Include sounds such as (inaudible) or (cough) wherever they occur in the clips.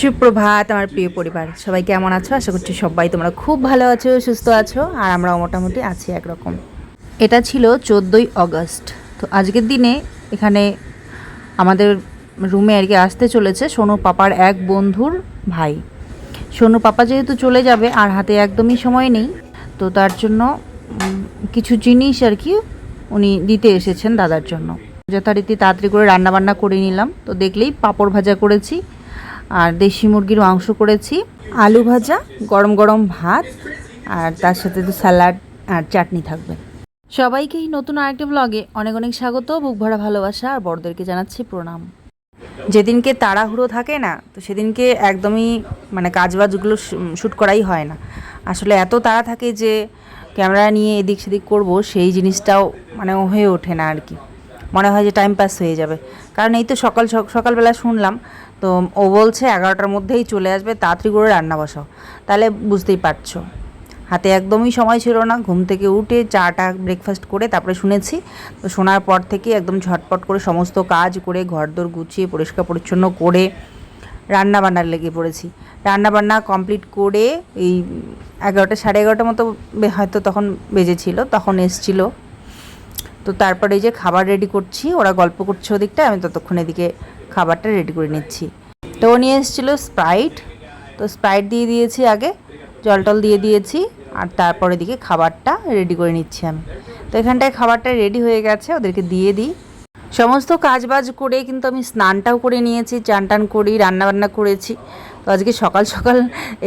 সুপ্রভাত আমার প্রিয় পরিবার। সবাই কেমন আছো? আশা করছি সবাই তোমরা খুব ভালো আছো, সুস্থ আছো, আর আমরাও মোটামুটি আছি একরকম। এটা ছিল চোদ্দোই অগস্ট। তো আজকের দিনে এখানে আমাদের রুমে আর কি আসতে চলেছে সোনু পাপার এক বন্ধুর ভাই। সোনু পাপা যেহেতু চলে যাবে, আর হাতে একদমই সময় নেই, তো তার জন্য কিছু জিনিস আর কি উনি দিতে এসেছেন দাদার জন্য। যথারীতি তাড়াতাড়ি করে রান্নাবান্না করে নিলাম। তো দেখলেই পাঁপড় ভাজা করেছি আর দেশি মুরগির মাংস করেছি, আলু ভাজা, গরম গরম ভাত, আর তার সাথে তো স্যালাড আর চাটনি থাকবে। সবাইকেই নতুন আরেকটা ব্লগে অনেক অনেক স্বাগত, বুক ভরা ভালোবাসা, আর বড়দেরকে জানাচ্ছি প্রণাম। যেদিনকে তাড়াহুড়ো থাকে না, তো সেদিনকে একদমই মানে কাজবাজগুলো শ্যুট করাই হয় না। আসলে এত তাড়া থাকে যে ক্যামেরা নিয়ে এদিক সেদিক করব, সেই জিনিসটাও মানে হয়ে ওঠে না আর কি। মনে হয় যে টাইম পাস হয়ে যাবে। কারণ এই তো সকাল সক- সকালবেলা শুনলাম তো ও বলছে এগারোটার মধ্যেই চলে আসবে, তাড়াতাড়ি করে রান্না বসাও। তাহলে বুঝতেই পারছ। হাতে একদমই সময় ছিল না, ঘুম থেকে উঠে চাটা ব্রেকফাস্ট করে তারপরে শুনেছি। তো শোনার পর থেকে একদম ঝটপট করে সমস্ত কাজ করে, ঘরদোর গুছিয়ে, পরিষ্কার পরিচ্ছন্ন করে রান্না বান্নার লেগে পড়েছি। রান্না বান্না কমপ্লিট করে এই এগারোটা সাড়ে এগারোটার মতো হয়তো তখন বেজেছিল তখন এসছিল। তো তারপরে এই যে খাবার রেডি করছি, ওরা গল্প করছে ওদিকটা আমি ততক্ষণ এদিকে খাবারটা রেডি করে নিচ্ছি। তো নিয়ে এসেছিল স্প্রাইট তো স্প্রাইট দিয়ে দিয়েছি আগে জল টল দিয়ে দিয়েছি, আর তারপরে দিকে খাবারটা রেডি করে নিচ্ছি আমি। তো এখানটায় খাবারটা রেডি হয়ে গেছে, ওদেরকে দিয়ে দিই। সমস্ত কাজবাজ করে কিন্তু আমি স্নানটাও করে নিয়েছি চান টান করি, রান্নাবান্না করেছি। তো আজকে সকাল সকাল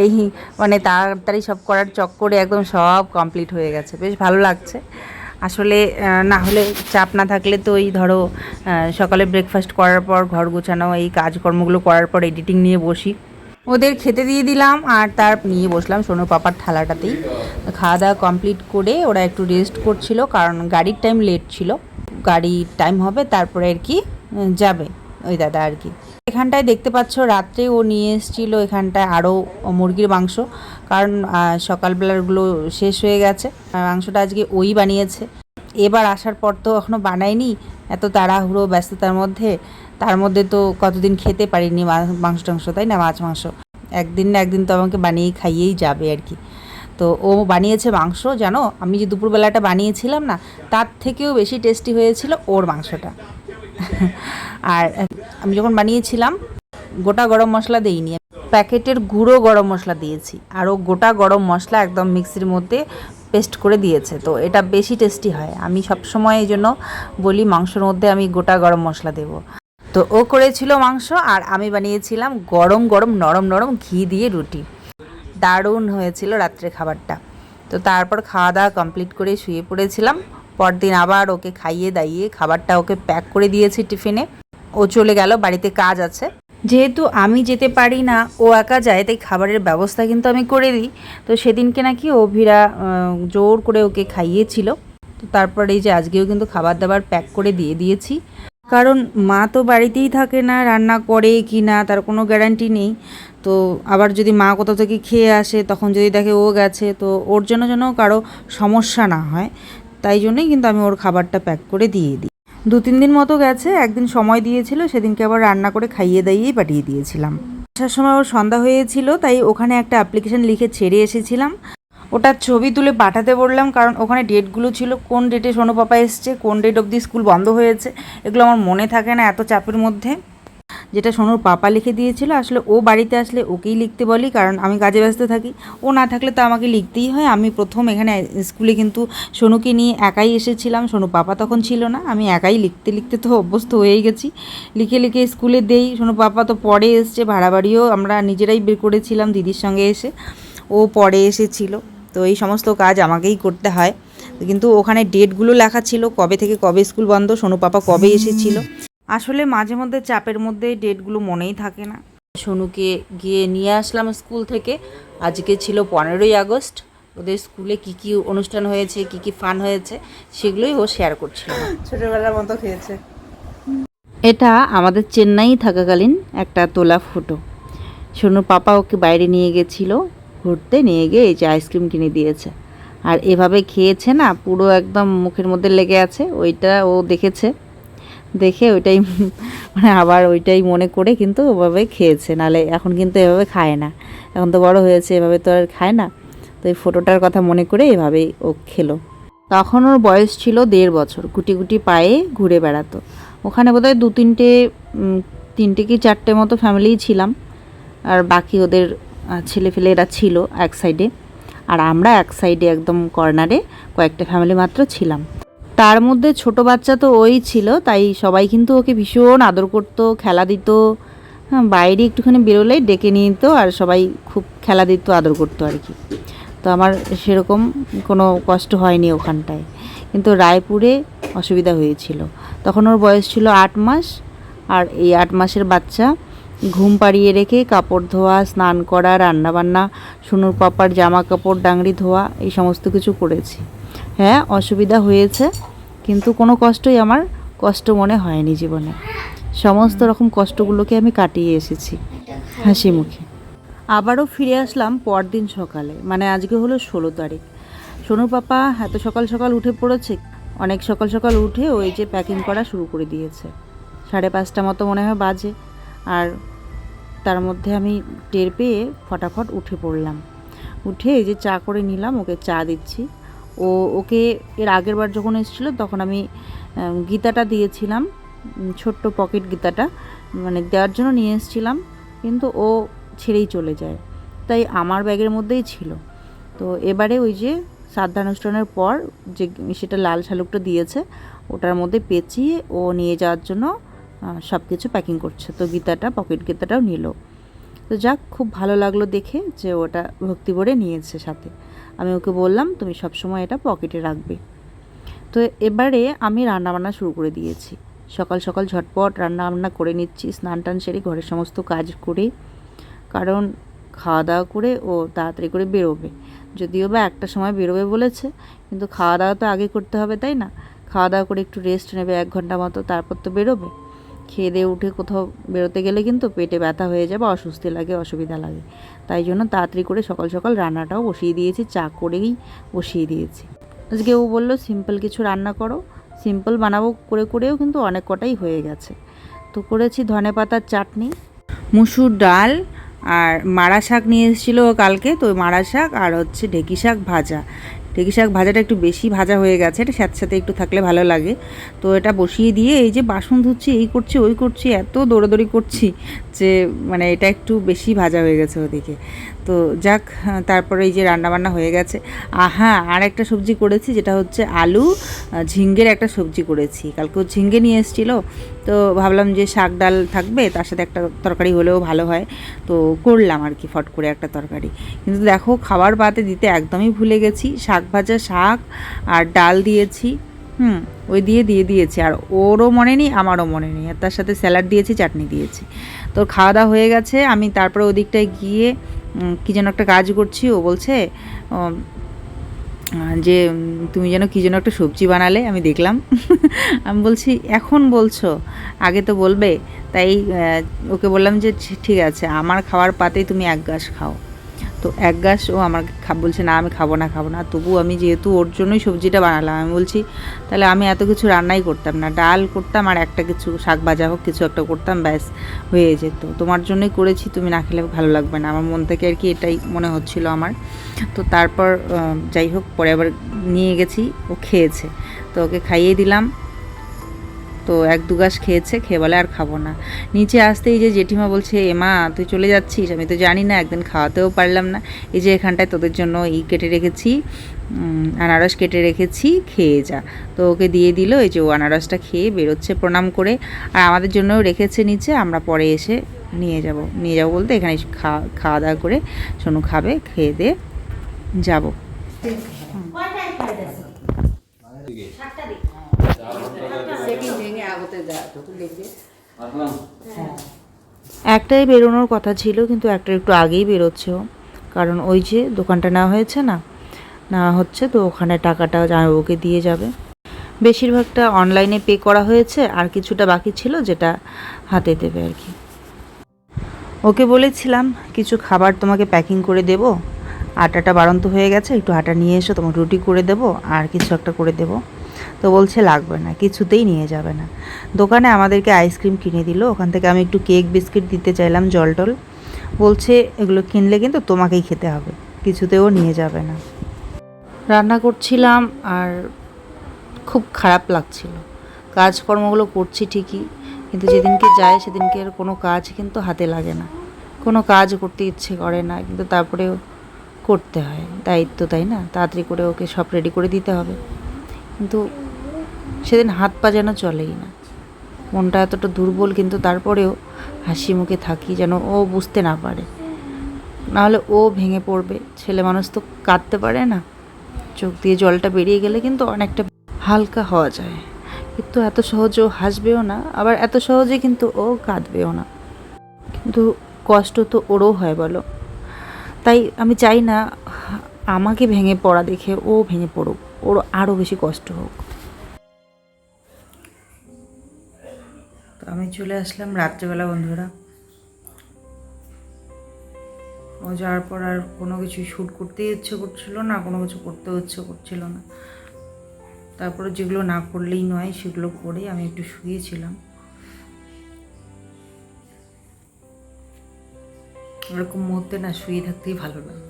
এই মানে তাড়াতাড়ি সব করার চক্করে একদম সব কমপ্লিট হয়ে গেছে। বেশ ভালো লাগছে। আসলে না হলে চাপ না থাকলে তো এই ধরো সকালে ব্রেকফাস্ট করার পর ঘর গোছানো, এই কাজকর্মগুলো করার পর এডিটিং নিয়ে বসি। ওদের খেতে দিয়ে দিলাম আর তার নিয়ে বসলাম সোনু পাপার থালাটাতেই। খাওয়া দাওয়া কমপ্লিট করে ওরা একটু রেস্ট করছিল, কারণ গাড়ির টাইম লেট ছিল। গাড়ির টাইম হবে, তারপরে আর কি যাবে। ওই দাদা আর কি। এখানটায় দেখতে পাচ্ছ, রাত্রে ও নিয়ে এসেছিল এখানটায় আরও মুরগির মাংস। কারণ সকালবেলারগুলো শেষ হয়ে গেছে। মাংসটা আজকে ওই বানিয়েছে। এবার আসার পর তো এখনও বানায়নি। এত তাড়াহুড়ো, ব্যস্ততার মধ্যে। তার মধ্যে তো কতদিন খেতে পারিনি মাংস টাংস, তাই না? মাছ মাংস। একদিন না একদিন তো আমাকে বানিয়ে খাইয়েই যাবে আর কি। তো ও বানিয়েছে মাংস, জানো? আমি যে দুপুরবেলাটা বানিয়েছিলাম না, তার থেকেও বেশি টেস্টি হয়েছিল ওর মাংসটা। আর আমি যখন বানিয়েছিলাম, গোটা গরম মশলা দেইনি। প্যাকেটের গুঁড়ো গরম মশলা দিয়েছি, আর ও গোটা গরম মশলা একদম মিক্সির মধ্যে পেস্ট করে দিয়েছে। তো এটা বেশি টেস্টি হয়। আমি সবসময় এই জন্য বলি, মাংসর মধ্যে আমি গোটা গরম মশলা দেবো। তো ও করেছিল মাংস, আর আমি বানিয়েছিলাম গরম গরম নরম নরম ঘি দিয়ে রুটি। দারুণ হয়েছিল রাত্রে খাবারটা। তো তারপর খাওয়া দাওয়া কমপ্লিট করে শুয়ে পড়েছিলাম। পরদিন আবার ওকে খাইয়ে দাইয়ে খাবারটা ওকে প্যাক করে দিয়েছি টিফিনে। ও চলে গেল, বাড়িতে কাজ আছে। যেহেতু আমি যেতে পারি না, ও একা যায়, তাই খাবারের ব্যবস্থা কিন্তু আমি করে দিই। তো সেদিনকে নাকি অভিরা জোর করে ওকে খাইয়েছিল। তো তারপরে এই যে আজকেও কিন্তু খাবার দাবার প্যাক করে দিয়ে দিয়েছি। কারণ মা তো বাড়িতেই থাকে না, রান্না করে কি না, তার কোনো গ্যারান্টি নেই। তো আবার যদি মা কোথাও থেকে খেয়ে আসে, তখন যদি দেখে ও গেছে, তো ওর জন্য যেন কারও সমস্যা না হয়। তাই জন্যই কিন্তু আমি ওর খাবারটা প্যাক করে দিয়ে দিই। দু, তিন দিন মতো গেছে, একদিন সময় দিয়েছিল, সেদিনকে আবার রান্না করে খাইয়ে দাইয়েই পাঠিয়ে দিয়েছিলাম। আসার সময় ওর সন্ধ্যা হয়েছিল, তাই ওখানে একটা অ্যাপ্লিকেশন লিখে ছেড়ে এসেছিলাম। ওটার ছবি তুলে পাঠাতে বললাম, কারণ ওখানে ডেটগুলো ছিল, কোন ডেটে সোনু পাপা এসছে, কোন ডেট অবধি স্কুল বন্ধ হয়েছে, এগুলো আমার মনে থাকে না এত চাপের মধ্যে। যেটা সোনুর পাপা লিখে দিয়েছিল, আসলে ও বাড়িতে আসলে ওকেই লিখতে বলি, কারণ আমি কাজে ব্যস্ত থাকি। ও না থাকলে তো আমাকে লিখতেই হয়। আমি প্রথম এখানে স্কুলে কিন্তু সোনুকে নিয়ে একাই এসেছিলাম। সোনু পাপা তখন ছিল না। আমি একাই লিখতে লিখতে তো অভ্যস্ত হয়েই গেছি। লিখে লিখে স্কুলে দেই। সোনু পাপা তো পরে এসছে ভাড়া বাড়িও আমরা নিজেরাই বের করেছিলাম দিদির সঙ্গে এসে। ও পরে এসেছিল। তো এই সমস্ত কাজ আমাকেই করতে হয়। কিন্তু ওখানে ডেটগুলো লেখা ছিল, কবে থেকে কবে স্কুল বন্ধ, সোনু পাপা কবে এসেছিল। আসলে মাঝে মধ্যে চাপের মধ্যে ডেটগুলো মনেই থাকে না। সোনুকে গিয়ে নিয়ে আসলাম স্কুল থেকে। আজকে ছিল পনেরোই আগস্ট। ওদের স্কুলে কি কি অনুষ্ঠান হয়েছে কি কি ফান হয়েছে সেগুলোই ও শেয়ার করছিল। ছোটবেলার মতো খেয়েছে। এটা আমাদের চেন্নাই থাকাকালীন একটা তোলা ফটো সোনুর পাপা ওকে বাইরে নিয়ে গেছিল ঘুরতে নিয়ে গিয়ে এই যে আইসক্রিম কিনে দিয়েছে। আর এভাবে খেয়েছে না পুরো একদম মুখের মধ্যে লেগে আছে ওইটা ও দেখেছে। দেখে ওইটাই (laughs) মানে আবার ওইটাই মনে করে কিন্তু ওভাবে খেয়েছে। নালে এখন কিন্তু এভাবে খায় না। এখন তো বড় হয়েছে, এভাবে তো আর খায় না। তো এই ফটোটার কথা মনে করে এভাবেই ও খেলো। তখন ওর বয়স ছিল দেড় বছর, গুটি গুটি পায়ে ঘুরে বেড়াতো। ওখানে বোধহয় দু তিনটে তিনটে কি চারটে মতো ফ্যামিলিই ছিলাম। আর বাকি ওদের ছেলে ফেলেরা ছিল এক সাইডে। আর আমরা এক সাইডে একদম কর্নারে কয়েকটা ফ্যামিলি মাত্র ছিলাম। তার মধ্যে ছোট বাচ্চা তো ওই ছিল, তাই সবাই কিন্তু ওকে ভীষণ আদর করতো, খেলা দিত। হ্যাঁ বাইরে একটুখানি বেরোলেই ডেকে নিয়ে যেত আর সবাই খুব খেলা দিত, আদর করতো আর কি। তো আমার সেরকম কোনো কষ্ট হয়নি ওখানটায়। কিন্তু রায়পুরে অসুবিধা হয়েছিল। তখন ওর বয়স ছিল আট মাস আর এই আট মাসের বাচ্চা ঘুম পাড়িয়ে রেখে কাপড় ধোয়া, স্নান করা, রান্নাবান্না, সুনুর পাপার জামা কাপড় ডাংরি ধোয়া, এই সমস্ত কিছু করেছি। হ্যাঁ অসুবিধা হয়েছে, কিন্তু কোনো কষ্টই আমার কষ্ট মনে হয়নি জীবনে। সমস্ত রকম কষ্টগুলোকে আমি কাটিয়ে এসেছি হাসি মুখে। আবারও ফিরে আসলাম পরদিন সকালে মানে আজকে হলো ষোলো তারিখ। সোনুর পাপা এত সকাল সকাল উঠে পড়েছে, অনেক সকাল সকাল উঠে ওই যে প্যাকিং করা শুরু করে দিয়েছে। সাড়ে পাঁচটা মতো মনে হয় বাজে, আর তার মধ্যে আমি টের পেয়ে ফটাফট উঠে পড়লাম। উঠে এই যে চা করে নিলাম, ওকে চা দিচ্ছি। ও, ওকে এর আগের বার যখন এসেছিল, তখন আমি গীতাটা দিয়েছিলাম ছোট্ট পকেট গীতাটা মানে দেওয়ার জন্য নিয়ে এসেছিলাম, কিন্তু ও ছেড়েই চলে যায়। তাই আমার ব্যাগের মধ্যেই ছিল। তো এবারে ওই যে শ্রাদ্ধানুষ্ঠানের পর যে সেটা লাল শালুকটা দিয়েছে, ওটার মধ্যে পেঁচিয়ে ও নিয়ে যাওয়ার জন্য সব কিছু প্যাকিং করছে। তো গীতাটা, পকেট গীতাটাও নিল। তো যাক, খুব ভালো লাগল দেখে যে ওটা ভক্তি ভরে নিয়েছে সাথে। আমি ওকে বললাম, তুমি সবসময় এটা পকেটে রাখবে। তো এবারে আমি রান্নাবান্না শুরু করে দিয়েছি। সকাল সকাল ঝটপট রান্না বান্না করে নিচ্ছি, স্নান টান সেরে ঘরের সমস্ত কাজ করে, কারণ খাওয়া দাওয়া করে ও তাড়াতাড়ি করে বেরোবে। যদিও বা একটা সময় বেরোবে বলেছে, কিন্তু খাওয়া দাওয়া তো আগে করতে হবে, তাই না? খাওয়া দাওয়া করে একটু রেস্ট নেবে এক ঘণ্টা মতো, তারপর তো বেরোবে। খেয়ে দিয়ে উঠে কোথাও বেরোতে গেলে কিন্তু পেটে ব্যথা হয়ে যাবে অস্বস্তি লাগে, অসুবিধা লাগে। তাই জন্য তাড়াতাড়ি করে সকাল সকাল রান্নাটাও বসিয়ে দিয়েছি, চা করেই বসিয়ে দিয়েছি। আজকে ও বলল, সিম্পল কিছু রান্না করো। সিম্পল বানাবো করে করেও কিন্তু অনেক কটাই হয়ে গেছে। তো করেছি ধনে পাতার চাটনি, মুসুর ডাল আর মারা শাক নিয়ে এসেছিল কালকে, তো মারা শাক আর হচ্ছে ঢেকি শাক ভাজা। ঢেকি শাক ভাজাটা একটু বেশি ভাজা হয়ে গেছে, এটা সাথে একটু থাকলে ভালো লাগে। তো এটা বসিয়ে দিয়ে এই যে বাসন ধুচ্ছি, এই করছি, ওই করছি, এত দৌড়াদৌড়ি করছি যে মানে এটা একটু বেশি ভাজা হয়ে গেছে ওদিকে। তো যাক, তারপরে এই যে রান্নাবান্না হয়ে গেছে। হ্যাঁ আর একটা সবজি করেছি, যেটা হচ্ছে আলু, ঝিঙ্গের একটা সবজি করেছি। কালকে ঝিঙ্গে নিয়ে এসেছিল তো ভাবলাম যে শাক ডাল থাকবে, তার সাথে একটা তরকারি হলেও ভালো হয়। তো করলাম আর কি ফট করে একটা তরকারি। কিন্তু দেখো, খাবার পাতে দিতে একদমই ভুলে গেছি। শাক ভাজা শাক আর ডাল দিয়েছি, হুম, ওই দিয়ে দিয়ে দিয়েছি। আর ওরও মনে নেই, আমারও মনে নেই। আর তার সাথে স্যালাড দিয়েছি, চাটনি দিয়েছি। তো খাওয়া দাওয়া হয়ে গেছে। আমি তারপরে ওদিকটায় গিয়ে কী যেন একটা কাজ করছি, ও বলছে যে তুমি যেন কী যেন একটা সবজি বানালে, আমি দেখলাম। (laughs) আমি বলছি, এখন বলছো? আগে তো বলবে। তাই ওকে বললাম যে ঠিক আছে, আমার খাওয়ার পাতেই তুমি এক গাছ খাও। তো এক গাছ, ও আমার খা, বলছে, না, আমি খাব না খাব না। তবু আমি যেহেতু ওর জন্যই সবজিটা বানালাম, আমি বলছি, তাহলে আমি এত কিছু রান্নাই করতাম না। ডাল করতাম আর একটা কিছু, শাক ভাজা হোক, কিছু একটা করতাম, ব্যাস, হয়ে যেত। তোমার জন্যই করেছি, তুমি না খেলে ভালো লাগবে না। আমার মন থেকে আর কি এটাই মনে হচ্ছিল আমার। তো তারপর যাই হোক, পরে আবার নিয়ে গেছি, ও খেয়েছে। তো ওকে খাইয়ে দিলাম। তো এক দু গাছ খেয়েছে খেয়ে বলে আর খাব না। নিচে আসতেই যে জেঠিমা বলছে এমা তুই চলে যাচ্ছিস? আমি তো জানি না একদিন খাওয়াতেও পারলাম না। এই যে এখানটায় তোদের জন্য ই কেটে রেখেছি আনারস কেটে রেখেছি খেয়ে যা। তো ওকে দিয়ে দিল এই যে ও আনারসটা খেয়ে বেরোচ্ছে প্রণাম করে। আর আমাদের জন্যও রেখেছে নিচে আমরা পরে এসে নিয়ে যাব। নিয়ে যাব বলতে এখানে খাওয়া খাওয়া দাওয়া করে সোনু খাবে খেয়ে দিয়ে যাব। একটাই বেরোনোর কথা ছিল কিন্তু একটা একটু আগেই বেরোচ্ছে ও। কারণ ওই যে দোকানটা নেওয়া হয়েছে না নেওয়া হচ্ছে তো ওখানে টাকাটা ওকে দিয়ে যাবে। বেশিরভাগটা অনলাইনে পে করা হয়েছে আর কিছুটা বাকি ছিল যেটা হাতে দেবে আর কি। ওকে বলেছিলাম কিছু খাবার তোমাকে প্যাকিং করে দেব। আটাটা বাড়ন্ত হয়ে গেছে একটু আটা নিয়ে এসো তোমাকে রুটি করে দেবো আর কিছু একটা করে দেবো। তো বলছে, লাগবে না, কিছুতেই নিয়ে যাবে না। দোকানে আমাদেরকে আইসক্রিম কিনে দিল। ওখান থেকে আমি একটু কেক, বিস্কিট দিতে চাইলাম, জল টল। বলছে, এগুলো কিনলে কিন্তু তোমাকেই খেতে হবে, কিছুতেও নিয়ে যাবে না। রান্না করছিলাম আর খুব খারাপ লাগছিল। কাজকর্মগুলো করছি ঠিকই, কিন্তু যেদিনকে যায় সেদিনকে আর কোনো কাজ কিন্তু হাতে লাগে না। কোনো কাজ করতে ইচ্ছে করে না, কিন্তু তারপরেও করতে হয়। দায়িত্ব, তাই না? তাড়াতাড়ি করে ওকে সব রেডি করে দিতে হবে। কিন্তু সেদিন হাত পা যেন চলেই না। মনটা এতটা দুর্বল, কিন্তু তারপরেও হাসি মুখে থাকি যেন ও বুঝতে না পারে। নাহলে ও ভেঙে পড়বে। ছেলে মানুষ তো কাঁদতে পারে না। চোখ দিয়ে জলটা বেরিয়ে গেলে কিন্তু অনেকটা হালকা হওয়া যায়। কিন্তু এত সহজে ও হাসবেও না, আবার এত সহজে কিন্তু ও কাঁদবেও না। কিন্তু কষ্ট তো ওরও হয় বলো। তাই আমি চাই না, আমাকে ভেঙে পড়া দেখে ও ভেঙে পড়ুক। ওর আরও বেশি কষ্ট হোক। তো আমি চলে আসলাম রাত্রেবেলা, বন্ধুরা। ও যাওয়ার পর আর কোনো কিছু শ্যুট করতেই ইচ্ছে করছিল না, কোনো কিছু করতেও ইচ্ছে করছিল না। তারপরে যেগুলো না করলেই নয়, সেগুলো করে আমি একটু শুয়েছিলাম। ওরকম মুহূর্তে না শুয়ে থাকতেই ভালো লাগে।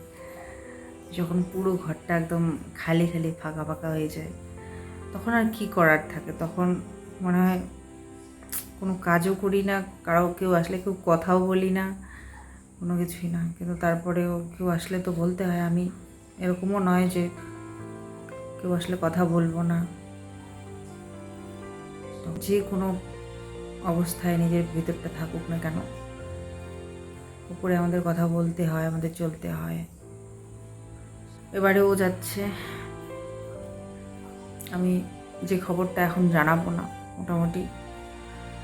যখন পুরো ঘরটা একদম খালি খালি ফাঁকা ফাঁকা হয়ে যায়, তখন আর কি করার থাকে? তখন মনে হয় কোনো কাজও করি না, কারও কেউ আসলে কেউ কথাও বলি না, কোনো কিছুই না। কিন্তু তারপরেও কেউ আসলে তো বলতে হয়, আমি এরকমও নয় যে কেউ আসলে কথা বলব না। যে কোনো অবস্থায় নিজের ভিতরটা থাকুক না কেন, উপরে আমাদের কথা বলতে হয়, আমাদের চলতে হয়। এবারেও যাচ্ছে, আমি যে খবরটা এখন জানাব না, মোটামুটি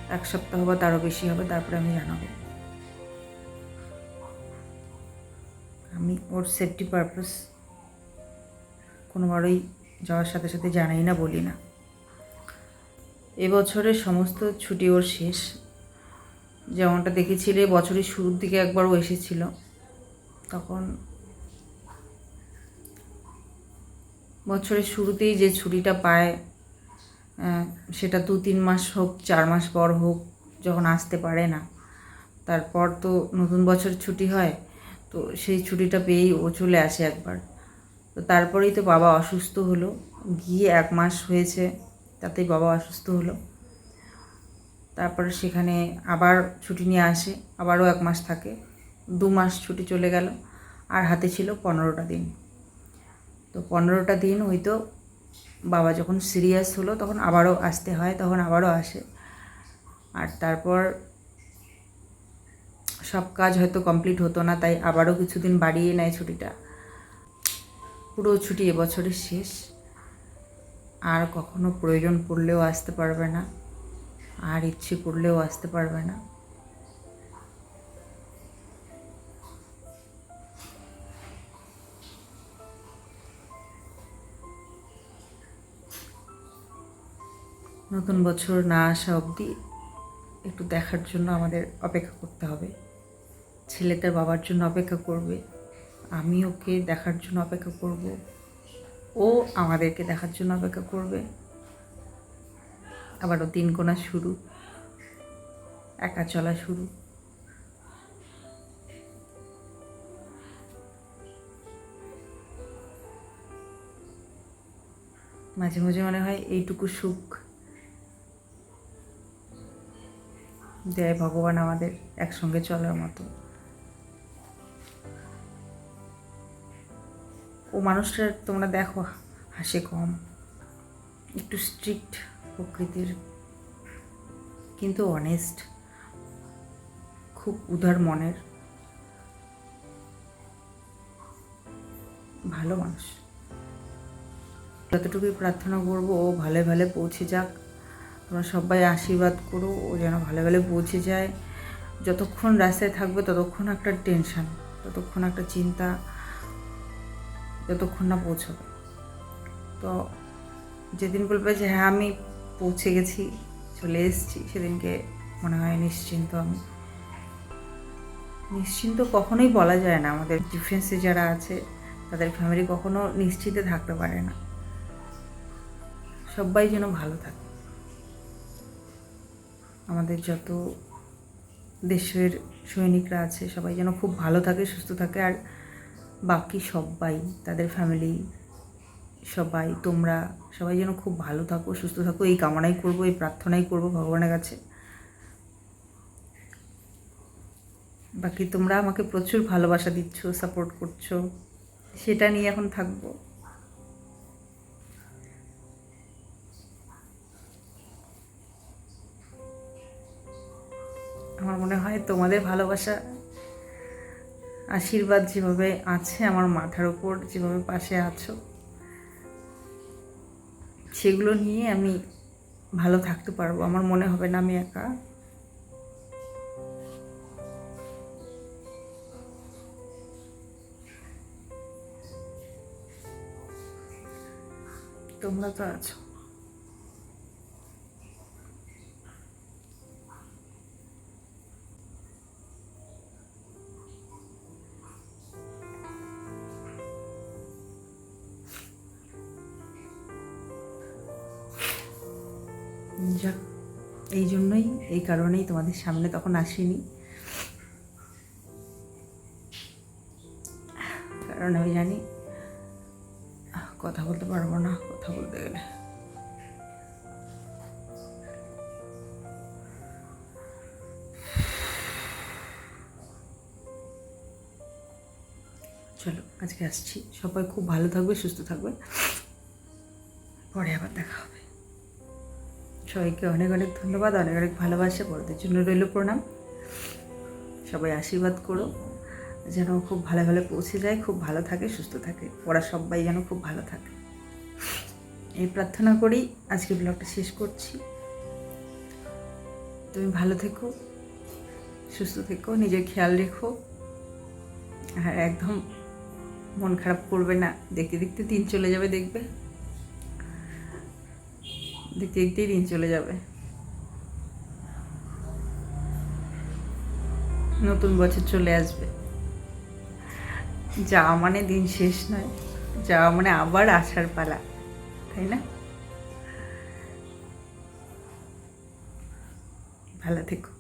এক সপ্তাহ বা তারও বেশি হবে, তারপরে আমি জানাব। আমি ওর সেফটি পারপাস কোনোবারই যাওয়ার সাথে সাথে জানাই না, বলি না। এবছরের সমস্ত ছুটি ওর শেষ। যেমনটা দেখেছিলে বছরের শুরুর দিকে একবার ও এসেছিল। তখন বছরের শুরুতেই যে ছুটিটা পায় সেটা দু তিন মাস হোক, চার মাস পর হোক, যখন আসতে পারে না। তারপর তো নতুন বছর ছুটি হয়, তো সেই ছুটিটা পেয়েই ও চলে আসে একবার। তো তারপরেই তো বাবা অসুস্থ হলো। গিয়ে এক মাস হয়েছে, তাতেই বাবা অসুস্থ হলো। তারপরে সেখানে আবার ছুটি নিয়ে আসে, আবারও এক মাস থাকে। দু মাস ছুটি চলে গেল, আর হাতে ছিল পনেরোটা দিন। তো পনেরোটা দিন হয়তো বাবা যখন সিরিয়াস হলো তখন আবারও আসতে হয়, তখন আবারও আসে। আর তারপর সব কাজ হয়তো কমপ্লিট হতো না, তাই আবারও কিছুদিন বাড়িয়ে নেয় ছুটিটা। পুরো ছুটি এবছরের শেষ। আর কখনো প্রয়োজন পড়লেও আসতে পারবে না, আর ইচ্ছে করলেও আসতে পারবে না। নতুন বছর না আসা অবধি একটু দেখার জন্য আমাদের অপেক্ষা করতে হবে। ছেলে তার বাবার জন্য অপেক্ষা করবে। আমি ওকে দেখার জন্য অপেক্ষা করব। ও আমাদেরকে দেখার জন্য অপেক্ষা করবে। আবারও দিন গোনা শুরু। একা চলা শুরু। মাঝে মাঝে মনে হয় এইটুকু সুখ। দেয় ভগবান আমাদের একসঙ্গে চলার মতো। ও মানুষটা তোমরা দেখো, হাসে কম, একটু স্ট্রিক্ট প্রকৃতির, কিন্তু অনেস্ট খুব উদার মনের, ভালো মানুষ। যতটুকুই প্রার্থনা করব ও ভালো ভালো পৌঁছে যাক। তোমরা সবাই আশীর্বাদ করো ও যেন ভালো ভালো পৌঁছে যায়। যতক্ষণ রাস্তায় থাকবে ততক্ষণ একটা টেনশন, ততক্ষণ একটা চিন্তা, যতক্ষণ না পৌঁছবে। তো যেদিন বলবে যে হ্যাঁ আমি পৌঁছে গেছি, চলে এসেছি, সেদিনকে মনে হয় নিশ্চিন্ত আমি। নিশ্চিন্ত কখনোই বলা যায় না আমাদের ডিফেন্সে যারা আছে, তাদের ফ্যামিলি কখনো নিশ্চিন্তে থাকতে পারে না। সবাই যেন ভালো থাকে। আমাদের যত দেশের সৈনিকরা আছে, সবাই যেন খুব ভালো থাকে, সুস্থ থাকে, আর বাকি সবাই, তাদের ফ্যামিলি সবাই, তোমরা সবাই যেন খুব ভালো থাকো, সুস্থ থাকো। এই কামনাই করব, এই প্রার্থনাই করব ভগবানের কাছে। বাকি তোমরা আমাকে প্রচুর ভালোবাসা দিচ্ছ সাপোর্ট করছ, সেটা নিয়ে এখন থাকব। মনে হয় তোমাদের ভালোবাসা আশীর্বাদ যেভাবে আছে আমার মাথার ওপর যেভাবে পাশে আছো, সেগুলো নিয়ে আমি ভালো থাকতে পারব। আমার মনে হবে না আমি একা। তোমরা তো আছো। যাক এই জন্যই, এই কারণেই তোমাদের সামনে তখন আসিনি। কারণ আমি জানি, কথা বলতে পারব না, কথা বলতে গেলে। চলো, আজকে আসছি। সবাই খুব ভালো থাকবে, সুস্থ থাকবে। পরে আবার দেখা হবে। সবাইকে অনেক অনেক ধন্যবাদ, অনেক অনেক ভালোবাসা, বড়দের জন্য রইল প্রণাম। সবাই আশীর্বাদ করো, যেন খুব ভালো ভালো পৌঁছে যায়, খুব ভালো থাকে, সুস্থ থাকে। ওরা সবাই যেন খুব ভালো থাকে। এই প্রার্থনা করেই আজকে ব্লগটা শেষ করছি। তুমি ভালো থেকো, সুস্থ থেকো, নিজের খেয়াল রেখো। আর একদম মন খারাপ করবে না, দেখতে দেখতে দিন চলে যাবে, দেখবে। দেখতে দেখতেই দিন চলে যাবে। নতুন বছর চলে আসবে। যা মানে দিন শেষ নয়, যা মানে আবার আসার পালা, তাই না? ভালো থেকো।